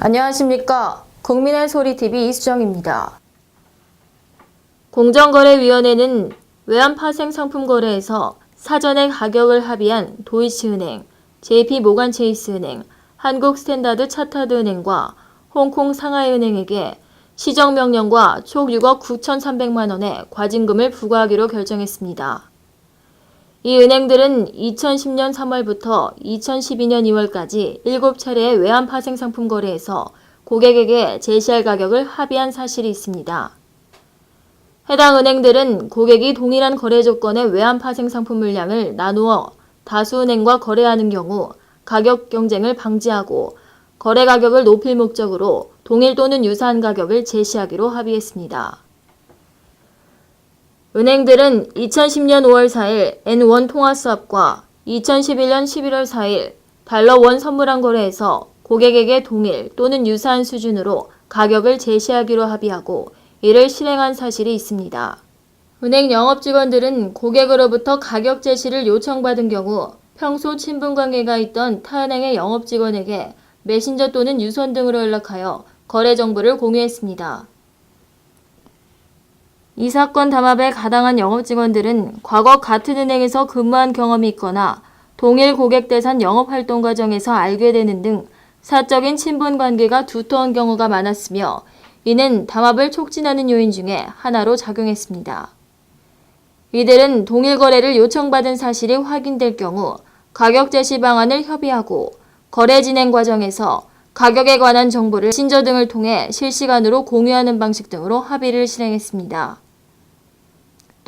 안녕하십니까. 국민의 소리TV 이수정입니다. 공정거래위원회는 외환파생 상품 거래에서 사전에 가격을 합의한 도이치은행, JP모간체이스은행, 한국스탠다드 차타드은행과 홍콩 상하이은행에게 시정명령과 총 6억 9,300만 원의 과징금을 부과하기로 결정했습니다. 이 은행들은 2010년 3월부터 2012년 2월까지 7차례의 외환 파생 상품 거래에서 고객에게 제시할 가격을 합의한 사실이 있습니다. 해당 은행들은 고객이 동일한 거래 조건의 외환 파생 상품 물량을 나누어 다수은행과 거래하는 경우 가격 경쟁을 방지하고 거래 가격을 높일 목적으로 동일 또는 유사한 가격을 제시하기로 합의했습니다. 은행들은 2010년 5월 4일 N1 통화 수합과 2011년 11월 4일 달러 원 선물한 거래에서 고객에게 동일 또는 유사한 수준으로 가격을 제시하기로 합의하고 이를 실행한 사실이 있습니다. 은행 영업 직원들은 고객으로부터 가격 제시를 요청받은 경우 평소 친분 관계가 있던 타 은행의 영업 직원에게 메신저 또는 유선 등으로 연락하여 거래 정보를 공유했습니다. 이 사건 담합에 가당한 영업 직원들은 과거 같은 은행에서 근무한 경험이 있거나 동일 고객 대상 영업 활동 과정에서 알게 되는 등 사적인 친분 관계가 두터운 경우가 많았으며 이는 담합을 촉진하는 요인 중에 하나로 작용했습니다. 이들은 동일 거래를 요청받은 사실이 확인될 경우 가격 제시 방안을 협의하고 거래 진행 과정에서 가격에 관한 정보를 신저 등을 통해 실시간으로 공유하는 방식 등으로 합의를 실행했습니다.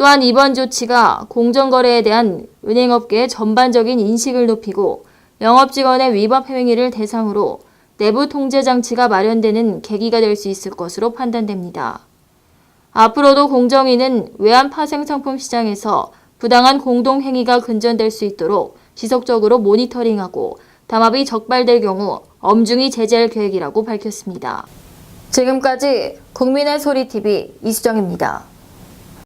또한 이번 조치가 공정거래에 대한 은행업계의 전반적인 인식을 높이고 영업직원의 위법 행위를 대상으로 내부 통제 장치가 마련되는 계기가 될 수 있을 것으로 판단됩니다. 앞으로도 공정위는 외환 파생 상품 시장에서 부당한 공동 행위가 근전될 수 있도록 지속적으로 모니터링하고 담합이 적발될 경우 엄중히 제재할 계획이라고 밝혔습니다. 지금까지 국민의 소리 TV 이수정입니다.